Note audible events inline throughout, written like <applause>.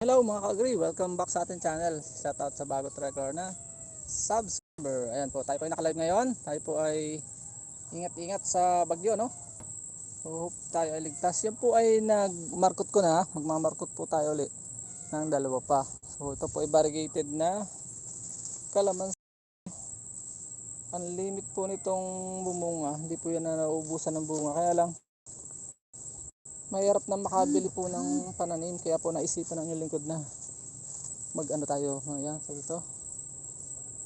Hello mga ka-agree, welcome back sa ating channel. Shout out sa bago tracker na subscriber. Ayan po, tayo po ay nakalive ngayon. Tayo po ay ingat-ingat sa bagyo, no? Hope tayo ay ligtas. Yan po ay nagmarkot ko na. Magmamarkot po tayo ulit ng dalawa pa. So, ito po ay variegated na kalamansi. Ang limit po nitong bumunga, hindi po yan na nauubusan ng bunga. Kaya lang, mahirap na makabili po ng pananim kaya po naisipan ng inyong lingkod na mag ano tayo ayan so dito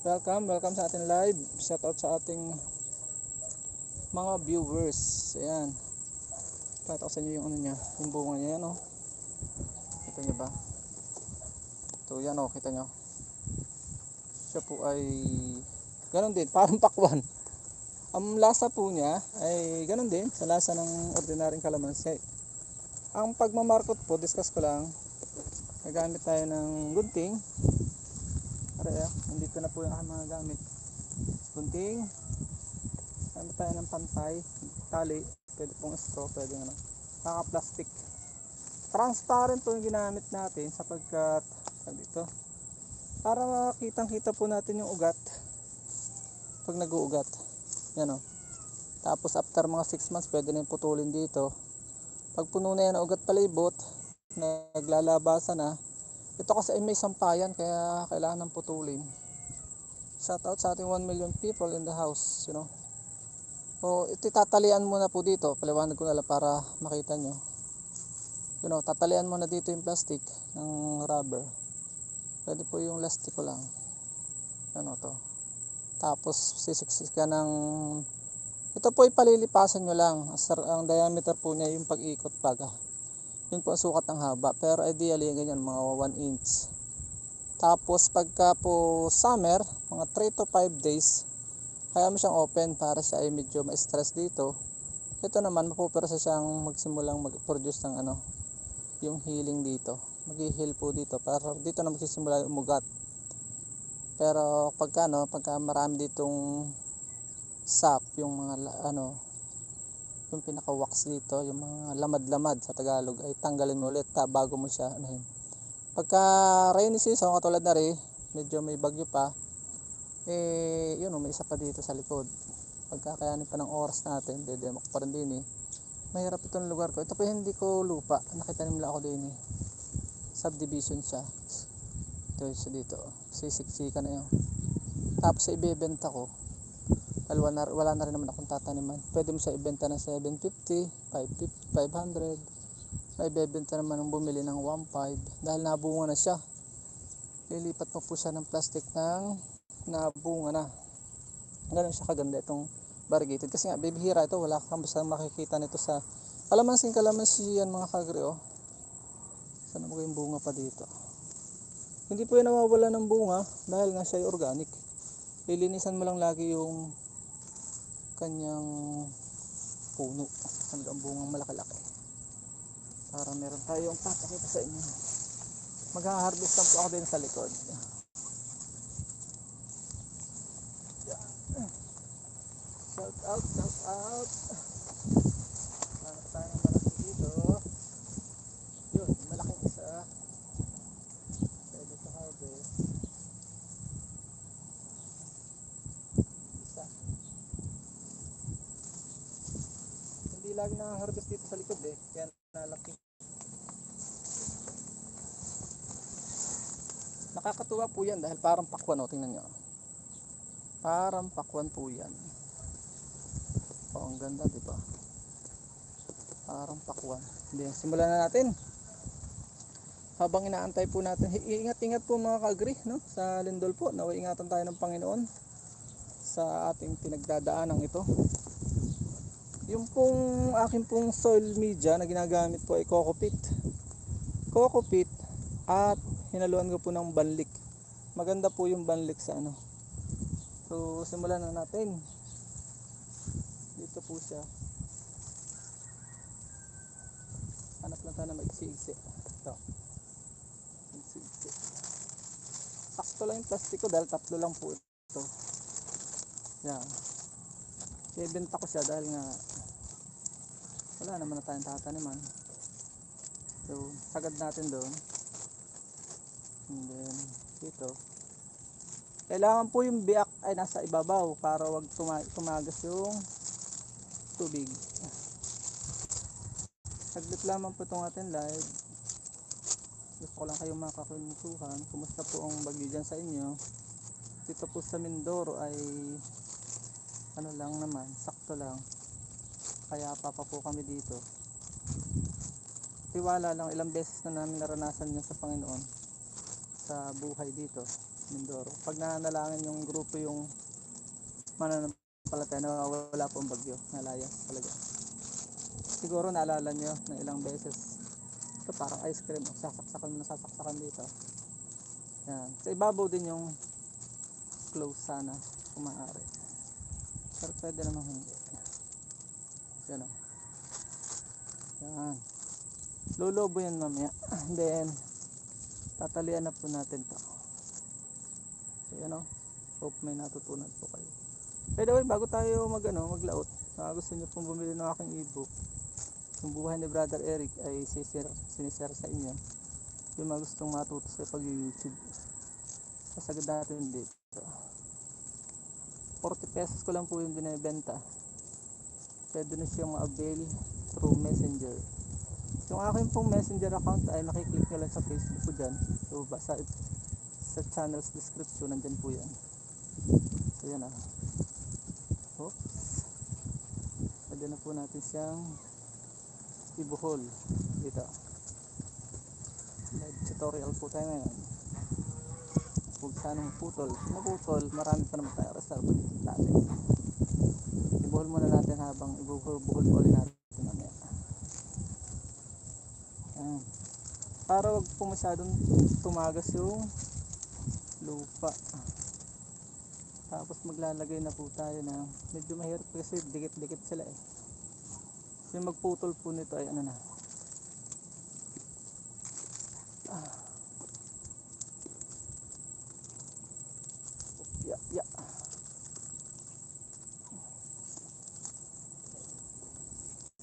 welcome welcome sa ating live. Shout out sa ating mga viewers ayan. Pakita ko sa inyo yung ano niya yung bunga niya yan oh. Kita niyo ba? Ito yan oh kita niyo. Siya po ay ganun din <laughs> parang pakwan. Ang lasa po niya ay ganun din sa lasa ng ordinaryong kalamansi ang pagmamarkot po, discuss ko lang, nagamit tayo ng gunting. Aray, ah, nandito na po yung aking mga gamit. Gunting. Gamit tayo ng pantay, tali, pwede pong straw, pwede ano. Naka-plastic. Transparent po yung ginamit natin sapagkat, dito, para makitang kita po natin yung ugat pag nag-uugat. Yan o. Tapos after mga 6 months, pwede na putulin dito pag puno na yan ng ugat palibot, naglalabasan na, ito kasi ay may sampayan kaya kailangan ng putulin. Shout out sa ating 1 million people in the house, you know. So, ito tatalian muna po dito. Paliwanag ko na lang para makita nyo. You know, tatalian muna dito yung plastic ng rubber. Pwede po yung lastiko lang. Ano to. Tapos sisiksik ka ng ito po ay palilipasan nyo lang. Ang diameter po niya yung pag-ikot baga. Yun po ang sukat ng haba. Pero ideally ganyan mga 1 inch. Tapos pagka po summer, mga 3 to 5 days, kaya mo siyang open para siya ay medyo ma-stress dito. Ito naman mapupwersa siyang magsimulang mag-produce ng ano, yung healing dito. Mag-heal po dito para dito na magsisimula yung umugat. Pero pagka no, pagka marami ditong sap yung mga ano yung pinaka wax dito yung mga lamad-lamad sa Tagalog ay tanggalin mo ulit ta, bago mo siya anuhin pagka rainy season katulad na rin medyo may bagyo pa eh yun may isa pa dito sa likod. Pagka kayanin pa ng oras natin dedemok pa rin din eh. Mahirap itong lugar ko. Ito pa hindi ko lupa. Nakita nila ako din eh. Subdivision siya. Ito siya dito. Sisiksikan na yun. Tapos ibebenta ko dahil wala, wala na rin naman akong tataniman. Pwede mo siya ibenta ng 750 550 500 may bebenta naman ng bumili ng 1.5 dahil nabunga na siya. Lilipat mo po siya ng plastic ng nabunga na. Ganun siya kaganda itong variegated. Kasi nga bibihira ito wala kang basta makikita nito sa kalamansing kalamansi yan mga kagri oh. Sana mo yung bunga pa dito. Hindi po yan nawawala ng bunga dahil nga siya ay organic. Lilinisan mo lang lagi yung kanyang puno. Hanggang bungang malaki-laki para meron tayong papakita sa inyo. Magha-harvest lang po ako din sa likod. Shout out shout out hanap tayo ng malaki dito yun malaking isa pwede sa harvest isa hindi lagi nakaharvest dito sa likod eh. Kaya nalaki. Nakakatuwa po yan dahil parang pakwan o tingnan nyo. Parang pakwan po yan. Oh ang ganda di ba? Parang pakwan. Hindi simulan na natin. Habang inaantay po natin ingat-ingat po mga ka-agree no? sa lindol po naway ingatan tayo ng Panginoon sa ating pinagdadaanang ito yung pong akin pong soil media na ginagamit po ay coco pit. Coco pit at hinaluan ko po ng banlik. Maganda po yung banlik sa ano. So simulan na natin. Dito po siya. Hanap lang tayo na maigsi-igsi ito. Maigsi-igsi sakto lang yung plastiko dahil tatlo lang po ito. Yan. Ibenta ko siya dahil nga wala naman na tayong tataniman so sagad natin doon And then, dito. Kailangan po yung biak ay nasa ibabaw para wag tuma- tumagas yung tubig. Saglit lamang po itong ating live. Gusto ko lang kayong makakwentuhan. Kumusta po ang bagyo dyan sa inyo? Dito po sa Mindoro ay ano lang naman, sakto lang. Kaya pa pa po kami dito. Tiwala lang, ilang beses na namin naranasan yun sa Panginoon sa buhay dito, Mindoro. Pag nananalangin yung grupo yung mananampalataya na wala pong bagyo, nalayas talaga. Siguro naalala nyo na ilang beses ito parang ice cream, sasaksakan na sasaksakan dito. Yan. Sa ibabaw din yung close sana kung maaari. Pero pwede naman hindi. Yan o. Yan. Lulubo yan mamaya. <clears throat> Then, tatalian na po natin to. So yan o. Hope may natutunan po kayo. By the way, bago tayo mag, ano, maglaot, baka gusto nyo pong bumili ng aking ebook, yung buhay ni Brother Eric ay sisir, sinisir sa inyo. Yung mga gustong matuto sa pag-YouTube. Kasagad natin dito. 40 pesos ko lang po yung binibenta. Pwede na siyang ma-avail through messenger. Yung akin pong messenger account ay makiklik nyo lang sa Facebook ko dyan. So, ba, sa, channel's description, nandyan po yan. So, yan ah. Oops. Pwede na po natin siyang ibuhol dito. Live tutorial po tayo ngayon. Huwag sanang putol. Naputol, marami pa naman tayo reserve dito dati. Ibuhol muna natin habang ibuhol buhol po ulit natin mamaya. Ayan. Para wag po masyadong tumagas yung lupa. Tapos maglalagay na po tayo na medyo mahirap kasi dikit-dikit sila eh. Yung magputol po nito ay ano na.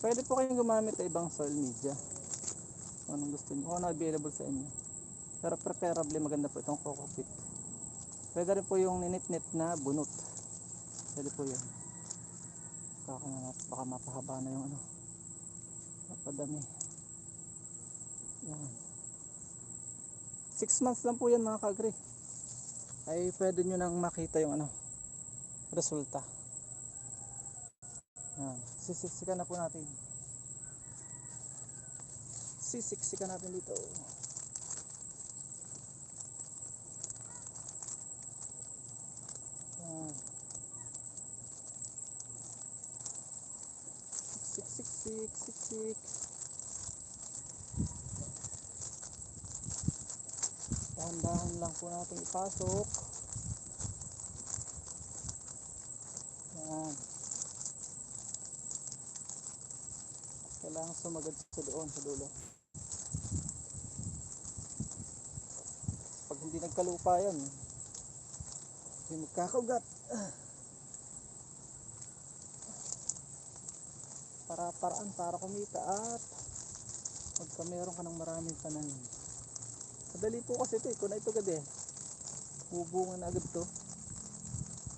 Pwede po kayong gumamit ng ibang soil media. Kung anong gusto niyo. Kung available sa inyo. Pero preferably maganda po itong coco. Pwede rin po yung ninit-nit na bunot. Pwede po yun. Baka, baka mapahaba na yung ano. Napadami. Yan. 6 months lang po yan mga kagri. Ay pwede nyo nang makita yung ano resulta. Yan. Sisiksikan na po natin. Sisiksikan natin dito. Yan. Sik, sik, sik, sik, sik. Dahan-dahan lang po natin ipasok. Yan. Kailangan sumagad sa doon, sa dulo. Pag hindi nagkalupa yan, hindi magkakaugat. Para paraan para kumita at pagka meron ka ng maraming pananim. Madali po kasi ito eh, kung ito agad eh. Bubungan agad to.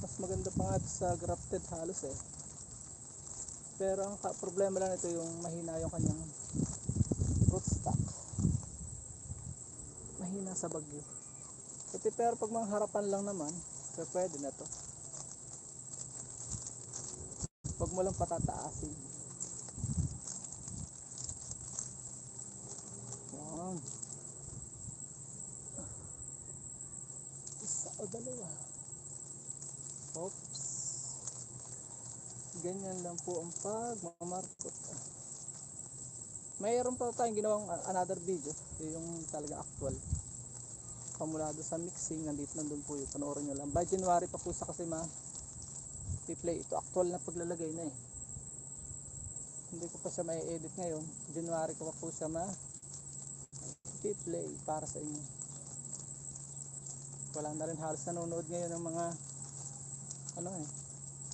Mas maganda pa nga ito sa grafted halos eh. Pero ang problema lang ito yung mahina yung kanyang rootstock. Mahina sa bagyo. Ito pero pag mga harapan lang naman, so pwede na to. Huwag mo lang patataasin. Yan. Isa o dalawa. Oops. Ganyan lang po ang pagmamarkot. Mayroon pa tayong ginawang another video. Yung talaga actual. Pamula sa mixing, nandito nandun po yun. Panoorin nyo lang. By January pa po sa kasi ma play Ito actual na paglalagay na eh. Hindi ko pa siya may edit ngayon. January ko pa po siya ma play para sa inyo. Wala na rin halos nanonood ngayon ng mga ano eh.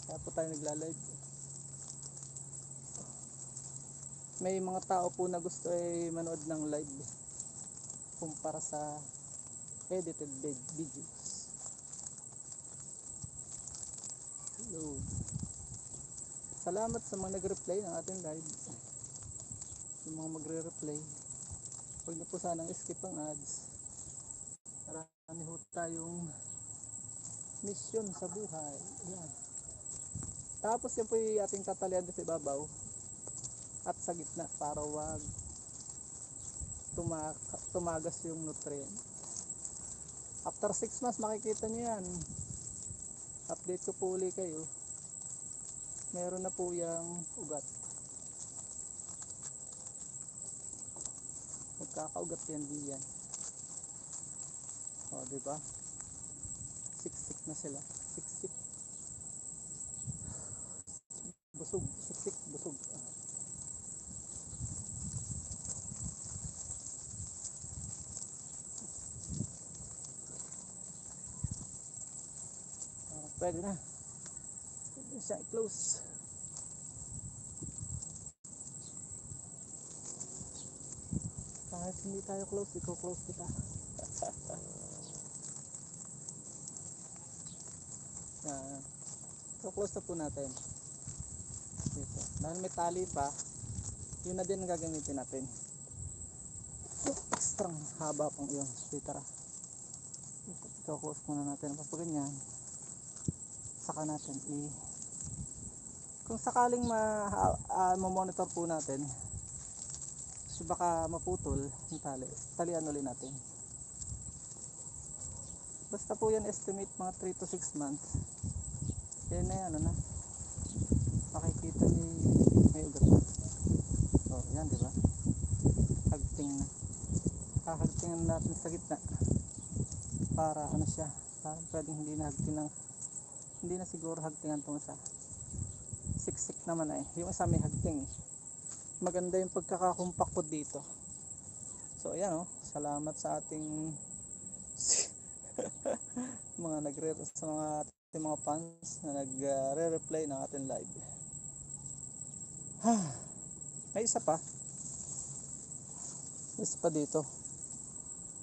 Kaya po tayo nagla-live. May mga tao po na gusto ay manood ng live kumpara sa edited vid- videos. Hello. Salamat sa mga nag-reply ng ating live. Yung mga magre-reply. Huwag niyo po sanang skip ang ads. Marami ho tayong mission sa buhay. Yan. Tapos yan po yung ating tatalian sa ibabaw at sa gitna para wag tuma tumagas yung nutrient. After 6 months makikita nyo yan. Update ko po uli kayo. Meron na po yung ugat. Magkakaugat yan diyan. O, di ba? Siksik na sila. Siksik. Busog, siksik, busog. Ah. Ah, pwede na. Pwede siya i-close. Kahit hindi tayo close, ikaw close kita. Yan. <laughs> So close na po natin. Dito. Dahil may tali pa, yun na din gagamitin natin. Extra haba pang. Sige tara. Ito close muna natin. Pag ganyan, saka natin i kung sakaling ma, ah, monitor po natin so baka maputol yung tali talian ulit natin. Basta po yan estimate mga 3 to 6 months. Yan na ano? Na makikita ni may ugat na. Oh yan di ba? Hagting na. Hahagtingan natin sa gitna. Para ano siya? Para pwedeng hindi na hagting ng hindi na siguro hagtingan tong isa. Siksik naman ay yung isa may hagting eh. maganda yung pagkakakumpak po dito. So ayan oh. Salamat sa ating <laughs> mga nagre sa mga ating mga fans na nagre-reply ng ating live. Ay isa pa. Isa pa dito.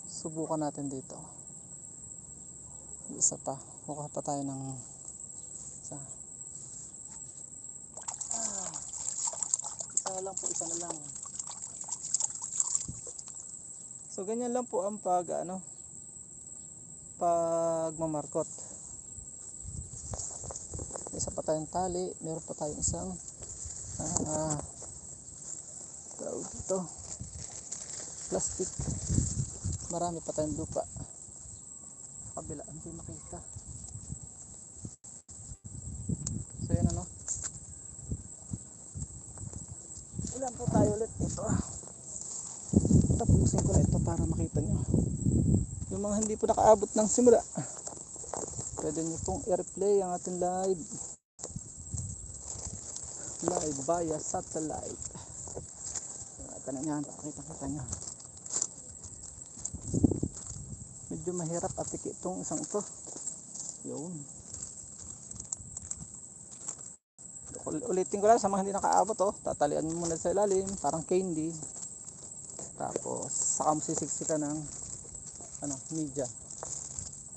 Subukan natin dito. Isa pa. Mukha pa tayo ng isa. Ah, isa lang po isa na lang. So ganyan lang po ang pag ano pagmamarkot. Isa pa tayong tali meron pa tayong isang ah, tawag dito plastic. Marami pa tayong lupa. Kabila hindi makita so yan ano ilan po tayo ulit dito. Tapusin ko na ito para makita nyo. Yung mga hindi po nakaabot ng simula. Pwede nyo pong i-replay ang ating live. Live via satellite. Tanong yan. Pakita kita nyo. Medyo mahirap apiki itong isang ito. Yun ulitin ko lang sa mga hindi nakaabot oh. Tatalian mo muna sa ilalim parang candy. Tapos saka mo sisiksikan ng ano media.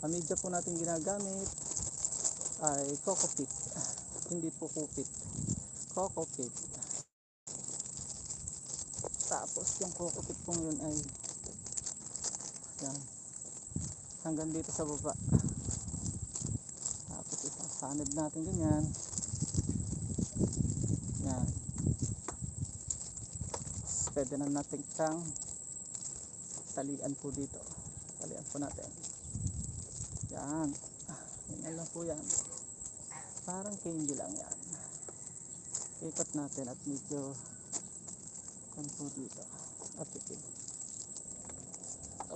Ang media po natin ginagamit ay coco pit. Hindi po kupit coco pit. Tapos yung coco pit pong yun ay yan. Hanggang dito sa baba. Tapos isasanib natin ganyan yan Tapos pwede na natin siyang talian po dito. Talian po natin. Yan. Yan lang po yan. Parang candy lang yan. Ikot natin at medyo kan po dito. At ikin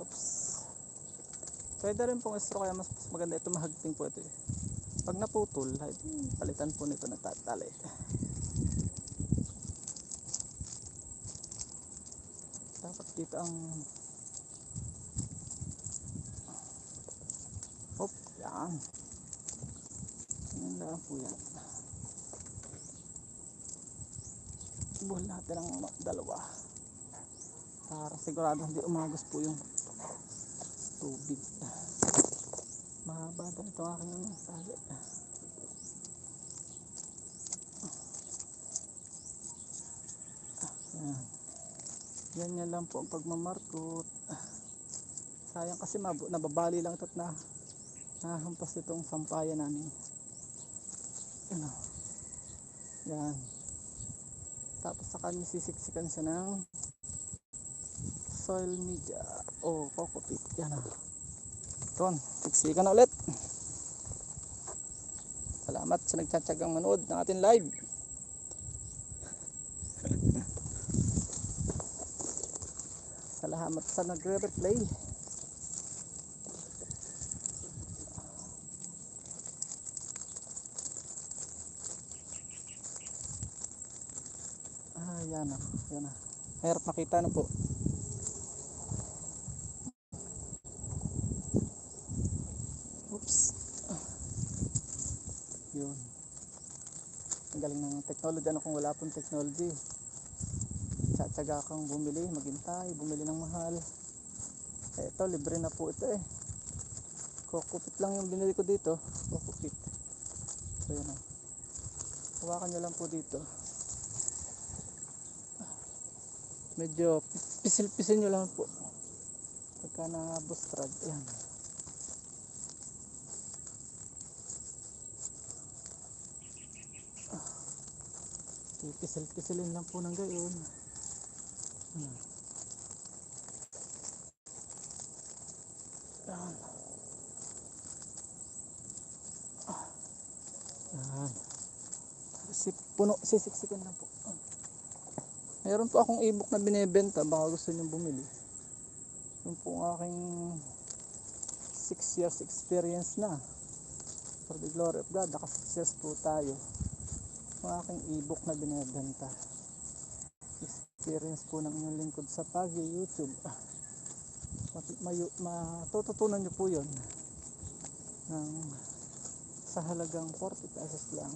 oops. Pwede rin pong straw kaya mas, maganda ito. Mahagting po ito eh. pag naputol ay palitan po nito ng tatali dito ang hop yan yan po yan buhol natin ang dalawa para sigurado hindi umagos po yung tubig. Mahaba daw ito aking ano, tali. Yan yan lang po ang pagmamarkot. Sayang kasi nababali lang ito at na nahampas itong sampayan namin. Ano. Yan. Tapos sa kanya sisiksikan siya ng soil media o coco peat. Yan na. Ton, siksikan na ulit. Salamat sa nagtsatsagang manood ng ating live. Salamat sa nagre-replay. Ah, yan na. Yan na. Mahirap makita na po. Oops. Yun. Ang galing ng technology. Ano kung wala pong technology? Tsatsaga kang bumili, maghintay, bumili ng mahal. Eh, ito, libre na po ito eh. Kokupit lang yung binili ko dito. Kokupit. So, yun o. Hawakan nyo lang po dito. Medyo pisil-pisil nyo lang po. Pagka na bustrad. Ayan. Pisil-pisilin lang po ng gayon. Ayan. Ayan. Ah. Ayan. Si, puno, sisiksikan lang po. Meron po akong ebook na binebenta. Baka gusto nyo bumili. Yung po ang aking 6 years experience na. For the glory of God. Naka 6 years po tayo. Yung aking ebook na binebenta. Experience po ng inyong lingkod sa Pagi YouTube. Mat- mayu- matututunan nyo po yun ng sa halagang 40 pesos lang.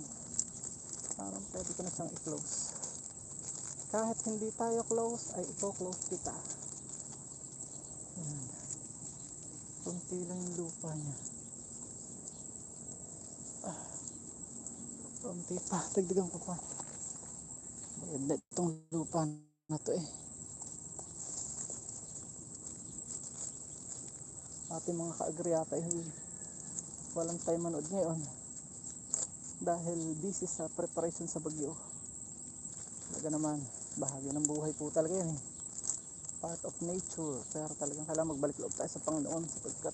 Parang pwede ko na siyang i-close. Kahit hindi tayo close ay i-close kita. Ayan. kunti lang yung lupa niya. Ah. kunti pa. Dagdagan ko pa. Itong lupa na to eh. Ating mga ka-agriata ay walang tayo manood ngayon. Dahil busy sa preparation sa bagyo. Talaga naman bahagi ng buhay po talaga yan eh. Part of nature. Pero talagang kailangan magbalik loob tayo sa Panginoon sapagkat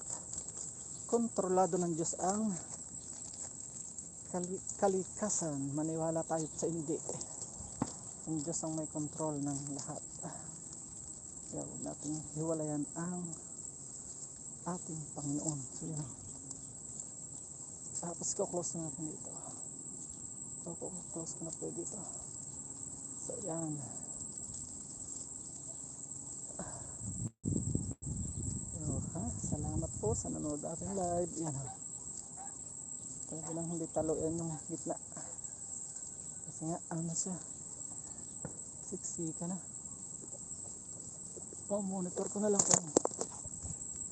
kontrolado ng Diyos ang kali- kalikasan. Maniwala tayo sa hindi ang Diyos ang may control ng lahat. Kaya huwag natin hiwalayan ang ating Panginoon. So yun. Tapos ko close na natin dito. So close ko na po dito. So yan. So, ha? salamat po sa nanonood ating live. Yan ha? Talaga lang hindi taloyan yung gitna. Kasi nga ano siya siksika na. Oh monitor ko na lang kung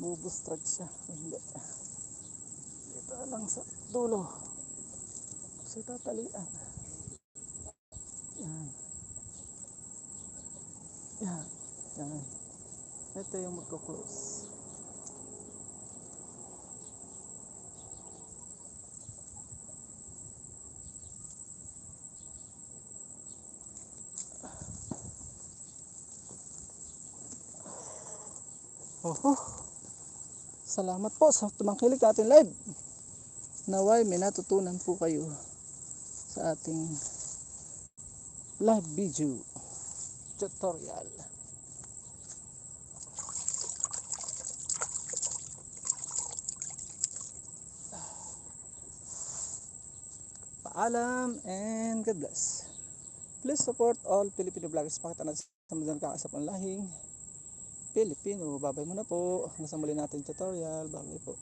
bubustrag siya. Hindi. Dito lang sa dulo. Sa tatalian. Yan. Yan. Yan. Ito yung magko-close Oho. Salamat po sa tumangkilik ating live. Naway may natutunan po kayo sa ating live video tutorial. Paalam and God bless. Please support all Filipino vloggers. Pakita natin sa mga kakasap ng lahing Pilipino. Babay muna po. Hanggang sa muli natin tutorial. Babay po.